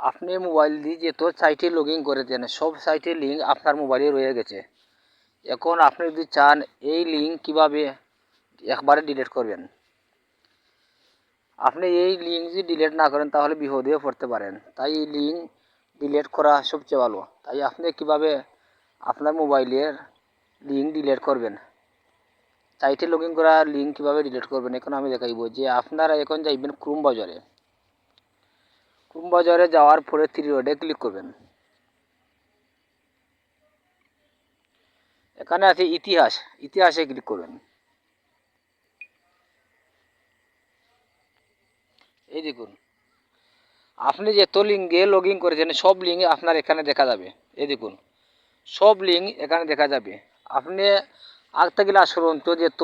আপনি মোবাইল দিয়ে যত সাইটে লগ ইন করেছেন সব সাইটের লিঙ্ক আপনার মোবাইলে রয়ে গেছে। এখন আপনি যদি চান, এই লিঙ্ক কীভাবে একবারে ডিলিট করবেন? আপনি এই লিঙ্ক যদি ডিলিট না করেন, তাহলে বিপদেও পড়তে পারেন। তাই এই লিঙ্ক ডিলিট করা সবচেয়ে ভালো। তাই আপনি কীভাবে আপনার মোবাইলের লিঙ্ক ডিলিট করবেন? সাইটে লগ ইন করা লিঙ্ক কীভাবে ডিলিট করবেন? এখন আমি দেখাইব যে আপনারা এখন যাইবেন ক্রোম বাজারে। ক্রোম বাজারে যাওয়ার পরে থ্রি রোডে ক্লিক করবেন। এখানে আছে ইতিহাস। ইতিহাসে ক্লিক করবেন। এই দেখুন, আপনি যত লিঙ্কে লগ ইন করেছেন, সব লিঙ্ক আপনার এখানে দেখা যাবে। এই দেখুন, সব লিঙ্ক এখানে দেখা যাবে। আপনি আগ থেকে লাস্ট পর্যন্ত যত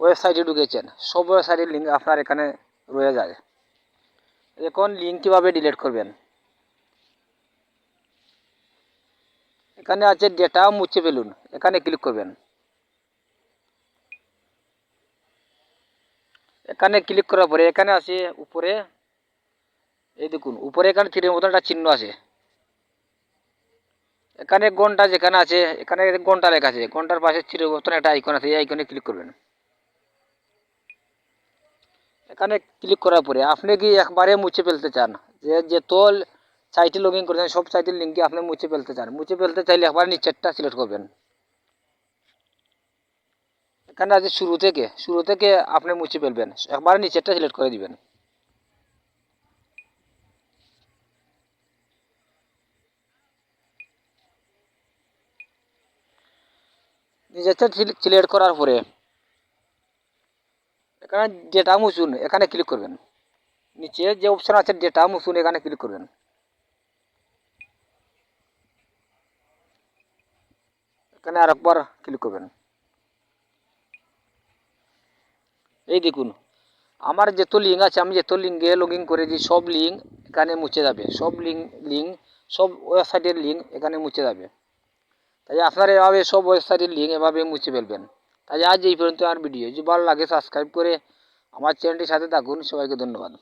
ওয়েবসাইটে ঢুকেছেন, সব ওয়েবসাইটের লিঙ্ক আপনার এখানে রয়ে যায়। এখন লিঙ্ক কীভাবে ডিলিট করবেন? এখানে আছে ডেটা মুছে ফেলুন, এখানে ক্লিক করবেন। এখানে ক্লিক করার পরে এখানে আছে উপরে, এই দেখুন, উপরে এখানে তীরের মতন একটা চিহ্ন আছে। এখানে ঘণ্টা যেখানে আছে, এখানে ঘণ্টা লেখা আছে, ঘণ্টার পাশে তীরের মতন একটা আইকন আছে, এই আইকনে ক্লিক করবেন। এখানে ক্লিক করার পরে আপনি কি একবারে মুছে ফেলতে চান? যে যে তোল সাইটে লগ ইন করেছেন, সব সাইটের লিঙ্কে আপনি মুছে ফেলতে চান। মুছে ফেলতে চাইলে একবার নিচেরটা সিলেক্ট করবেন। এখানে আছে শুরু থেকে। শুরু থেকে আপনি মুছে ফেলবেন। একবার নিচেরটা সিলেক্ট করে দিবেন। নিজেরটা সিলেক্ট করার পরে এখানে ডেটা মুছুন, এখানে ক্লিক করবেন। নিচে যে অপশান আছে ডেটা মুছুন, এখানে ক্লিক করবেন। এখানে আরেকবার ক্লিক করবেন। এই দেখুন, আমার যত লিঙ্ক আছে, আমি যত লিঙ্কে লগ ইন করেছি, সব লিঙ্ক এখানে মুছে যাবে। সব লিঙ্ক লিঙ্ক সব ওয়েবসাইটের লিঙ্ক এখানে মুছে যাবে। তাই আপনারা এভাবে সব ওয়েবসাইটের লিঙ্ক এভাবে মুছে ফেলবেন। তাই আজ এই পর্যন্ত আর ভিডিও। যদি ভালো লাগে সাবস্ক্রাইব করে আমার চ্যানেলটির সাথে থাকুন। সবাইকে ধন্যবাদ।